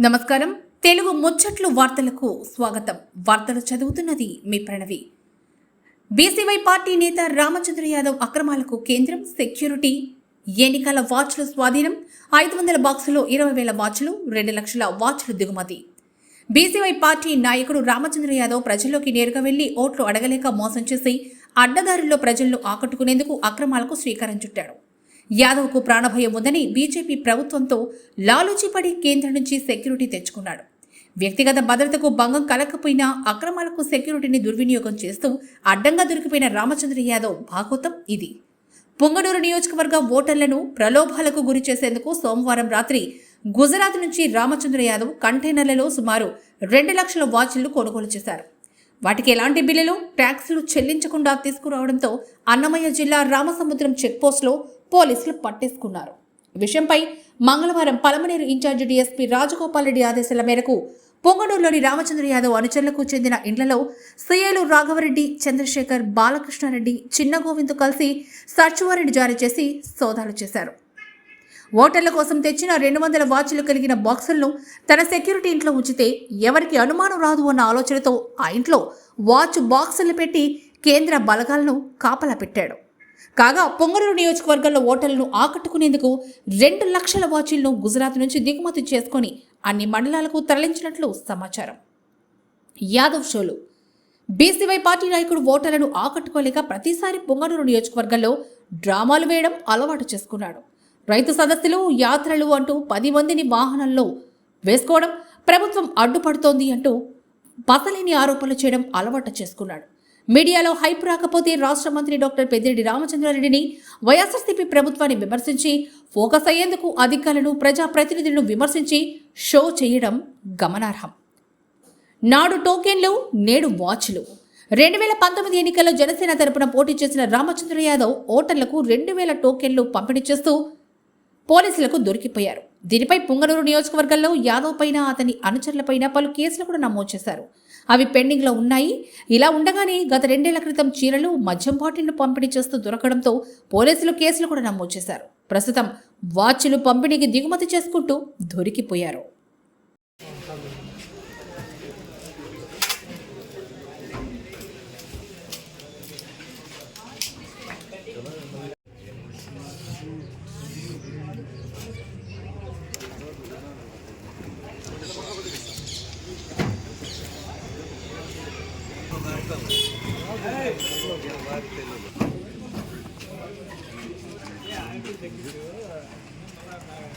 నమస్కారం. తెలుగు ముచ్చట్లు వార్తలకు స్వాగతం. వార్తలు చదువుతున్నది మీ ప్రణవి. బీసీవై పార్టీ నేత రామచంద్ర యాదవ్ అక్రమాలకు కేంద్రం సెక్యూరిటీ. ఎన్నికల వాచ్ల స్వాధీనం. ఐదు వందల బాక్సులో ఇరవై వేల వాచ్లు రెండు లక్షల వాచ్లు దిగుమతి. బీసీవై పార్టీ నాయకుడు రామచంద్ర యాదవ్ ప్రజల్లోకి నేరుగా వెళ్ళి ఓట్లు అడగలేక మోసం చేసి అడ్డదారుల్లో ప్రజలను ఆకట్టుకునేందుకు అక్రమాలకు శ్రీకారం చుట్టాడు. యాదవ్కు ప్రాణభయం ఉందని బీజేపీ ప్రభుత్వంతో లాలూచిపడి కేంద్రం నుంచి సెక్యూరిటీ తెచ్చుకున్నాడు. వ్యక్తిగత భద్రతకు భంగం కలగకపోయినా అక్రమాలకు సెక్యూరిటీని దుర్వినియోగం చేస్తూ అడ్డంగా దొరికిపోయిన రామచంద్ర యాదవ్ భాగోతం ఇది. పొంగనూరు నియోజకవర్గ ఓటర్లను ప్రలోభాలకు గురి చేసేందుకు సోమవారం రాత్రి గుజరాత్ నుంచి రామచంద్ర యాదవ్ కంటైనర్లలో సుమారు రెండు లక్షల వాచ్లు కొనుగోలు చేశారు. వాటికి ఎలాంటి బిల్లులు? ట్యాక్సులు చెల్లించకుండా తీసుకురావడంతో అన్నమయ్య జిల్లా రామసముద్రం చెక్పోస్ట్లో పోలీసులు పట్టేసుకున్నారు. విషయంపై మంగళవారం పలమనేరు ఇన్ఛార్జి డీఎస్పీ రాజగోపాల్ రెడ్డి ఆదేశాల మేరకు పొంగనూరులోని రామచంద్ర యాదవ్ అనుచరులకు చెందిన ఇండ్లలో సీఏలు రాఘవరెడ్డి చంద్రశేఖర్ బాలకృష్ణారెడ్డి చిన్న గోవింద్ కలిసి సర్చ్ వారెంట్ జారీ చేసి సోదాలు చేశారు. ఓటర్ల కోసం తెచ్చిన రెండు వందల వాచ్లు కలిగిన బాక్సులను తన సెక్యూరిటీ ఇంట్లో ఉంచితే ఎవరికి అనుమానం రాదు అన్న ఆలోచనతో ఆ ఇంట్లో వాచ్ బాక్సులు పెట్టి కేంద్ర బలగాలను కాపలా పెట్టాడు. కాగా పొంగనూరు నియోజకవర్గంలో ఓటర్లను ఆకట్టుకునేందుకు రెండు లక్షల వాచీలను గుజరాత్ నుంచి దిగుమతి చేసుకొని అన్ని మండలాలకు తరలించినట్లు సమాచారం. యాదవ్ షోలు. బీసీవై పార్టీ నాయకుడు ఓటర్లను ఆకట్టుకోలేక ప్రతిసారి పొంగనూరు నియోజకవర్గంలో డ్రామాలు వేయడం అలవాటు చేసుకున్నాడు. రైతు సదస్సులు యాత్రలు అంటూ పది మందిని వాహనంలో వేసుకోవడం ప్రభుత్వం అడ్డుపడుతోంది అంటూ పసలేని ఆరోపణలు చేయడం అలవాటు చేసుకున్నాడు. మీడియాలో హైప్ రాకపోతే రాష్ట్ర మంత్రి డాక్టర్ పెద్దిరెడ్డి రామచంద్రారెడ్డిని వైఎస్ఆర్సీపీ ప్రభుత్వాన్ని విమర్శించి ఫోకస్ అయ్యేందుకు అధికారులను ప్రజాప్రతినిధులను విమర్శించి షో చేయడం గమనార్హం. నాడు టోకెన్లు నేడు వాచ్లు. రెండు వేల పంతొమ్మిది ఎన్నికల్లో జనసేన తరపున పోటీ చేసిన రామచంద్ర యాదవ్ ఓటర్లకు రెండు వేల టోకెన్లు పంపిణీ చేస్తూ పోలీసులకు దొరికిపోయారు. దీనిపై పుంగనూరు నియోజకవర్గంలో యాదవ్ పైన అతని అనుచరులపైన పలు కేసులు కూడా నమోదు చేశారు. అవి పెండింగ్లో ఉన్నాయి. ఇలా ఉండగానే గత రెండేళ్ళ క్రితం చీరలు మద్యం బాటిల్ను పంపిణీ చేస్తూ దొరకడంతో పోలీసులు కేసులు కూడా నమోదు చేశారు. ప్రస్తుతం వాచ్లు పంపిణీకి దిగుమతి చేసుకుంటూ దొరికిపోయారు. Yeah, I.